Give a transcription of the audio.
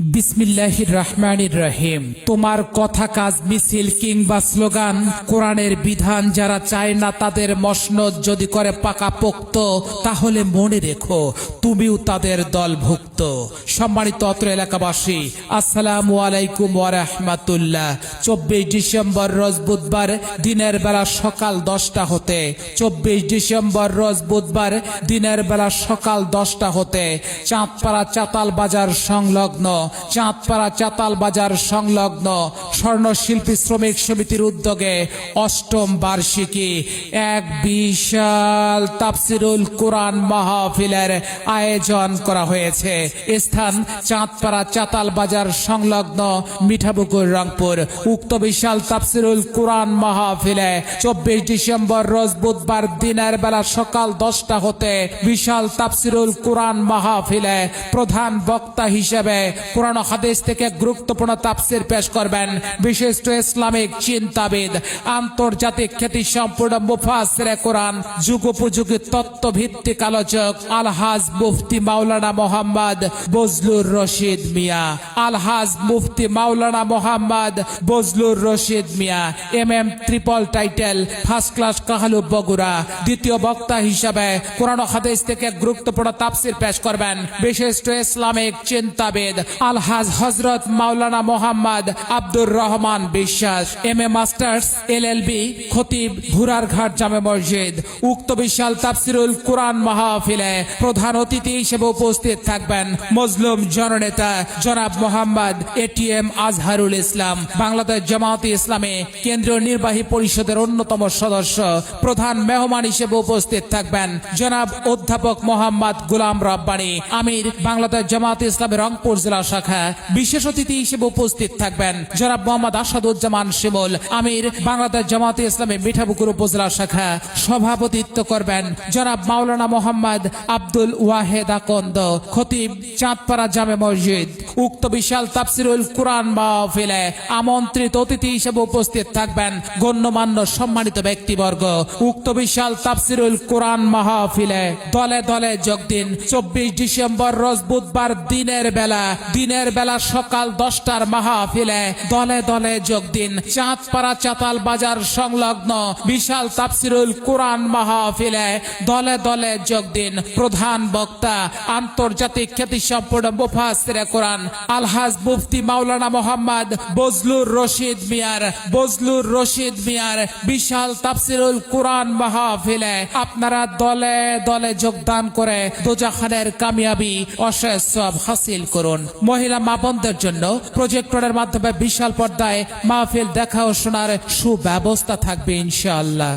বিসমিল্লাহির রহমানির রহিম। তোমার কথা কাজ মিছিল কিংবা স্লোগান, কোরআনের বিধান যারা চায় না তাদের মসনদ যদি করে পাকা পোক্ত তাহলে মনে রেখো, তুমিও তাদের দলভুক্ত। সম্মানিত অত্র এলাকাবাসী, আসসালামু আলাইকুম ওয়ারাহমাতুল্লাহ চব্বিশ ডিসেম্বর রোজ বুধবার, দিনের বেলা সকাল দশটা হতে। চব্বিশ ডিসেম্বর রোজ বুধবার, দিনের বেলা সকাল দশটা হতে। চাঁদপাড়া চাতাল বাজার সংলগ্ন চাঁদপাড়া চাতাল বাজার সংলগ্ন স্বর্ণশিল্পী শ্রমিক সমিতির উদ্যোগে অষ্টম বার্ষিকী। এক বিশাল তাফসিরুল কোরআন মাহফিলের আয়োজন করা হয়েছে। স্থান চাঁদপাড়া চাতাল বাজার সংলগ্ন মিঠাবুকুর রংপুর। উক্ত বিশাল তাফসিরুল কোরআন মাহফিলে চব্বিশ ডিসেম্বর রোজ বুধবার দিনের বেলা সকাল দশটা হতে বিশাল তাফসিরুল কোরআন মাহফিলে প্রধান বক্তা হিসেবে কোরআন হাদিস থেকে গুরুত্বপূর্ণ তাফসির পেশ করবেন। বিশিষ্ট ইসলামিক চিন্তাবিদ, আন্তর্জাতিক খ্যাতি সম্পূর্ণ মুফাসিরে কোরআন, যুগোপযোগী তত্ত্ব ভিত্তিক আলোচক Alhaj Mufti Maulana Mohammad Bazlur Rashid Mia. Alhaj Mufti Maulana Mohammad Bazlur Rashid Mia. M M triple title, first class Kahalu Bogura. দ্বিতীয় বক্তা হিসাবে কোরআন হাদিস থেকে গুরুত্বপূর্ণ তাফসির পেশ করবেন। বিশিষ্ট ইসলামিক চিন্তাবিদ আলহাজ হজরত মাওলানা Mohammad Abdur Rahman Biswas M A masters L L B খতিব ঘুরারঘাট জামে মসজিদ, উক্ত বিশাল তাফসিরুল কোরআন মাহফিলে প্রধান অতিথি হিসেবে উপস্থিত থাকবেন মজলুম জননেতা জনাব মোহাম্মদ এটিএম আজহারুল ইসলাম, বাংলাদেশ জামায়াতে ইসলামে কেন্দ্রীয় নির্বাহী পরিষদের অন্যতম সদস্য, প্রধান মেহমান হিসেবে উপস্থিত থাকবেন জনাব অধ্যাপক মোহাম্মদ গুলাম রব্বানি, আমির, বাংলাদেশ জামায়াতে ইসলামের রংপুর জেলা শাখা বিশেষ অতিথি হিসেবে উপস্থিত থাকবেন জনাব মোহাম্মদ আসাদুজ্জামান শিমুল, আমির, বাংলাদেশ জামাতে ইসলামী মিঠাপুকুর উপজেলা শাখা সভাপতিত্ব করবেন জনাব মাওলানা মোহাম্মদ আব্দুল ওয়াহেদ আকন্দ, খতিব চাঁদপাড়া জামে মসজিদ। উক্ত বিশাল তাফসিরুল কোরআন মাহফিলে আমন্ত্রিত অতিথি হিসেবে উপস্থিত থাকবেন গণ্যমান্য সম্মানিত ব্যক্তিবর্গ। উক্ত বিশাল তাফসিরুল কোরআন মাহফিলে দলে দলে যোগ দিন চব্বিশ ডিসেম্বর রোজ বুধবার দিনের বেলা দিনের বেলা সকাল দশটার মাহফিলে দলে দলে যোগ দিন। চাঁদপাড়া চাতাল বাজার সংলগ্ন বিশাল তাফসিরুল কোরআন মাহফিলে দলে দলে যোগ দিন। প্রধান বক্তা, আন্তর্জাতিক খ্যাতি সম্পূর্ণ মুফাসিরে কোরআন, আলহাজ মুফতি মাওলানা মোহাম্মদ বজলুর রশিদ মিয়ার। বজলুর রশিদ মিয়ার বিশাল তাফসিরুল কোরআন মাহফিলে আপনারা দলে দলে যোগদান করে দোজাখানের কামিয়াবি অশেষ সব হাসিল করুন। মহিলা মা জন্য প্রজেক্টরের মাধ্যমে বিশাল পর্দায় মাহফিল দেখা ও শোনার সুব্যবস্থা থাকবে ইনশাআল্লাহ।